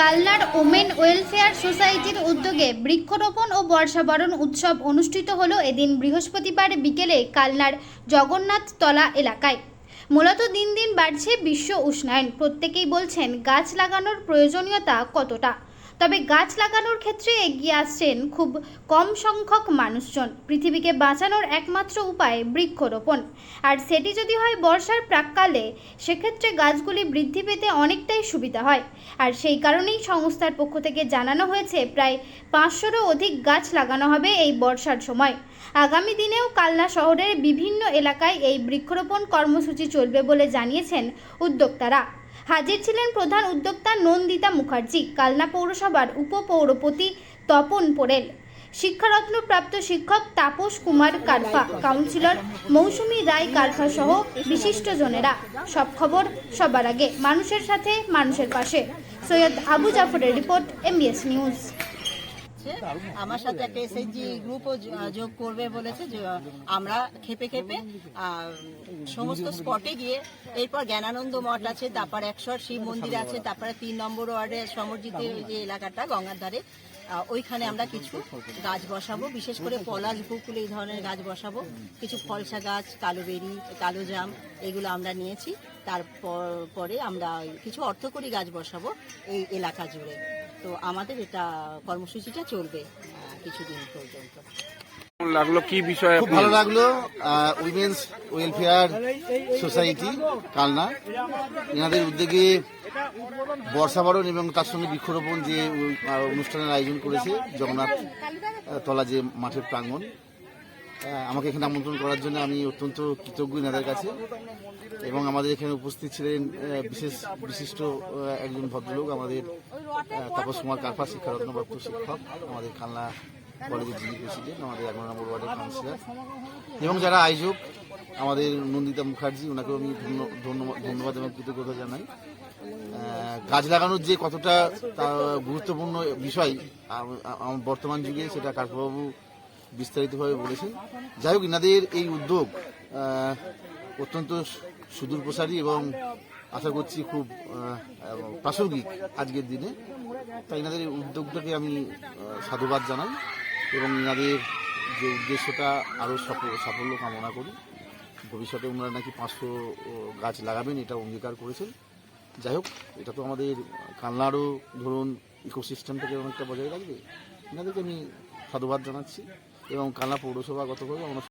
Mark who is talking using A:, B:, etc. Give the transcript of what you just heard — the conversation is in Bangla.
A: কালনার ওমেন ওয়েলফেয়ার সোসাইটির উদ্যোগে বৃক্ষরোপণ ও বর্ষাবরণ উৎসব অনুষ্ঠিত হল এদিন বৃহস্পতিবার বিকেলে কালনার জগন্নাথ তলা এলাকায়। মূলত দিন দিন বাড়ছে বিশ্ব উষ্ণায়ন। প্রত্যেকেই বলছেন গাছ লাগানোর প্রয়োজনীয়তা কতটা। তবে গাছ লাগানোর ক্ষেত্রে এগিয়ে আসছেন খুব কম সংখ্যক মানুষজন। পৃথিবীকে বাঁচানোর একমাত্র উপায় বৃক্ষরোপণ। আর সেটি যদি হয় বর্ষার প্রাককালে, সেক্ষেত্রে গাছগুলি বৃদ্ধি পেতে অনেকটাই সুবিধা হয়। আর সেই কারণেই সংস্থার পক্ষ থেকে জানানো হয়েছে, প্রায় পাঁচশোরও অধিক গাছ লাগানো হবে এই বর্ষার সময়। আগামী দিনেও কালনা শহরের বিভিন্ন এলাকায় এই বৃক্ষরোপণ কর্মসূচি চলবে বলে জানিয়েছেন উদ্যোক্তারা। হাজির ছিলেন প্রধান উদ্যোক্তা নন্দিতা মুখার্জি, কালনা পৌরসভার উপপৌরপতি তপন পোরেল শিক্ষারত্নপ্রাপ্ত শিক্ষক তাপস কুমার কারফা কাউন্সিলর মৌসুমী রায় কারফা সহ বিশিষ্টজনেরা। সব খবর সবার আগে মানুষের সাথে, মানুষের পাশে। সৈয়দ আবু জাফরের রিপোর্ট এমবিএস নিউজ
B: আছে। আমার সাথে একটা এসএইচজি গ্রুপও যোগ করবে বলেছে যে আমরা খেপে খেপে সমস্ত স্পটে গিয়ে এরপর জ্ঞানানন্দ মঠ আছে, তারপর একশর শিব মন্দির আছে, তারপরে তিন নম্বর ওয়ার্ডে সমরজিতের যে এলাকাটা, গঙ্গার ধারে ওইখানে আমরা কিছু গাছ বসাবো। বিশেষ করে পলাশ বকুল এই ধরনের গাছ বসাবো। কিছু ফলসা গাছ, কালোবেরি কালো জাম এগুলো আমরা নিয়েছি। তারপর পরে আমরা কিছু অর্থকরী গাছ বসাবো এই এলাকা জুড়ে। তো আমাদের এটা কর্মসূচিটা চলবে কিছুদিন পর্যন্ত।
C: লাগল? কি বিষয়ে
D: খুব ভালো লাগল উইমেন্স ওয়েলফেয়ার সোসাইটি কালনা। এনাদের উদ্যোগে বর্ষাবরণ এবং তার সঙ্গে বৃক্ষরোপণ যে অনুষ্ঠানের আয়োজন করেছে জগন্নাথ তলা যে মাঠের প্রাঙ্গণ আমাকে এখানে আমন্ত্রণ করার জন্য আমি অত্যন্ত কৃতজ্ঞ এনাদের কাছে এবং আমাদের এখানে উপস্থিত ছিলেন বিশেষ বিশিষ্ট একজন ভদ্রলোক আমাদের তাপস কুমার কারফা শিক্ষারত্নপ্রাপ্ত শিক্ষক, আমাদের খালনা কলেজের যিনি প্রেসিডেন্ট, আমাদের এগারো নম্বর ওয়ার্ডের কাউন্সিলর। এবং যারা আয়োজক, আমাদের নন্দিতা মুখার্জি ওনাকেও আমি ধন্য- ধন্যবাদ এবং কৃতজ্ঞতা জানাই। গাছ লাগানোর যে কতটা গুরুত্বপূর্ণ বিষয় বর্তমান যুগে, সেটা কার্পবাবু বিস্তারিতভাবে বলেছেন যাই হোক, ইনাদের এই উদ্যোগ অত্যন্ত সুদূর প্রসারী এবং আশা করছি খুব প্রাসঙ্গিক আজকের দিনে। তাই ইনাদের এই উদ্যোগটাকে আমি সাধুবাদ জানাই এবং ইনাদের যে উদ্দেশ্যটা আরও সাফল্য কামনা করি। ভবিষ্যতে ওনারা নাকি পাঁচশো গাছ লাগাবেন, এটা অঙ্গীকার করেছেন। যাই হোক, এটা তো আমাদের কালনারও ধরুন ইকোসিস্টেমটাকে অনেকটা বজায় রাখবে। এনাদেরকে আমি সাধুবাদ জানাচ্ছি। এবং কালনা পৌরসভা গতভাবে আমরা